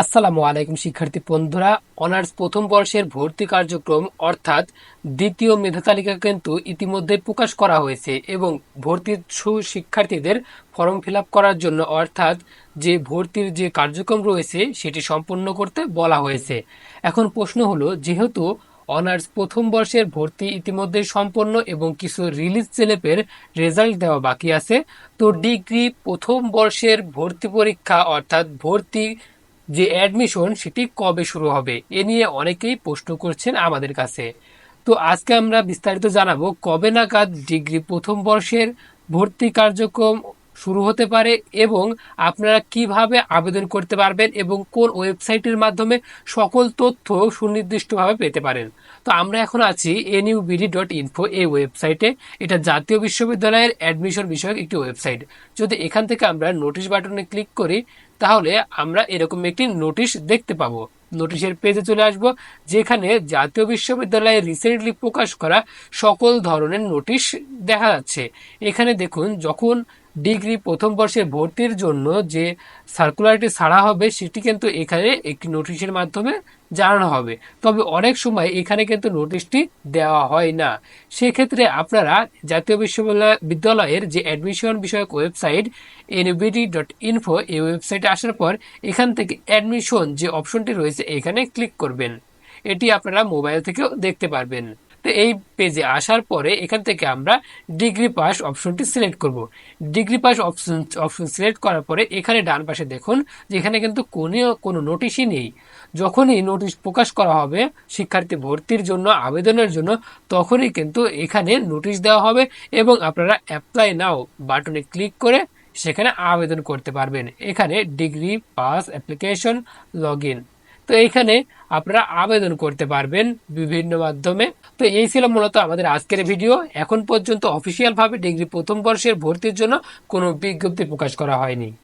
আসসালামু আলাইকুম, শিক্ষার্থী বন্ধুরা। অনার্স প্রথম বর্ষের ভর্তি কার্যক্রম, অর্থাৎ দ্বিতীয় মেধা তালিকা কিন্তু ইতিমধ্যে প্রকাশ করা হয়েছে এবং ভর্তির শিক্ষার্থীদের ফর্ম ফিল করার জন্য, অর্থাৎ যে ভর্তির যে কার্যক্রম রয়েছে, সেটি সম্পন্ন করতে বলা হয়েছে। এখন প্রশ্ন হলো, যেহেতু অনার্স প্রথম বর্ষের ভর্তি ইতিমধ্যে সম্পন্ন এবং কিছু রিলিজ স্লিপের রেজাল্ট দেওয়া বাকি আছে, তো ডিগ্রি প্রথম বর্ষের ভর্তি পরীক্ষা, অর্থাৎ ভর্তি যে অ্যাডমিশন সেটি কবে শুরু হবে, এ নিয়ে অনেকেই প্রশ্ন করছেন আমাদের কাছে। তো আজকে আমরা বিস্তারিত জানাব কবে নাগাদ ডিগ্রি প্রথম বর্ষের ভর্তি কার্যক্রম শুরু হতে পারে এবং আপনারা কীভাবে আবেদন করতে পারবেন এবং কোন ওয়েবসাইটের মাধ্যমে সকল তথ্য সুনির্দিষ্টভাবে পেতে পারেন। তো আমরা এখন আছি এনইউবিডি ডট ইনফো এই ওয়েবসাইটে। এটা জাতীয় বিশ্ববিদ্যালয়ের অ্যাডমিশন বিষয়ক একটি ওয়েবসাইট। যদি এখান থেকে আমরা নোটিশ বাটনে ক্লিক করি, তাহলে আমরা এরকম একটি নোটিশ দেখতে পাবো। নোটিশের পেজে চলে আসব, যেখানে জাতীয় বিশ্ববিদ্যালয়ে রিসেন্টলি প্রকাশ করা সকল ধরনের নোটিশ দেখা যাচ্ছে। এখানে দেখুন, যখন ডিগ্রি প্রথম বর্ষে ভর্তির জন্য যে সার্কুলারটি ছাড়া হবে, সেটি কিন্তু এখানে একটি নোটিশের মাধ্যমে জানানো হবে। তবে অনেক সময় এখানে কিন্তু নোটিশটি দেওয়া হয় না। সেক্ষেত্রে আপনারা জাতীয় বিশ্ববিদ্যালয় বিদ্যালয়ের যে অ্যাডমিশন বিষয়ক ওয়েবসাইট এনবিডি ডট ইনফো এই ওয়েবসাইটে আসার পর এখান থেকে অ্যাডমিশন যে অপশনটি রয়েছে, এখানে ক্লিক করবেন। এটি আপনারা মোবাইল থেকেও দেখতে পারবেন। তো এই পেজে আসার পরে এখান থেকে আমরা ডিগ্রি পাস অপশনটি সিলেক্ট করব। Degree pass option option select করার পরে এখানে ডান পাশে দেখুন যে এখানে কিন্তু কোনো কোনো নোটিশই নেই। যখনই নোটিশ প্রকাশ করা হবে শিক্ষার্থী ভর্তির জন্য, আবেদনের জন্য, তখনই কিন্তু এখানে নোটিশ দেওয়া হবে এবং আপনারা অ্যাপ্লাই নাও বাটনে ক্লিক করে সেখানে আবেদন করতে পারবেন। এখানে ডিগ্রি পাস অ্যাপ্লিকেশন লগ তো এইখানে আপনারা আবেদন করতে পারবেন বিভিন্ন মাধ্যমে। তো এই ছিল মূলত আমাদের আজকের ভিডিও। এখন পর্যন্ত অফিসিয়ালভাবে ডিগ্রি প্রথম বর্ষের ভর্তির জন্য কোনো বিজ্ঞপ্তি প্রকাশ করা হয়নি।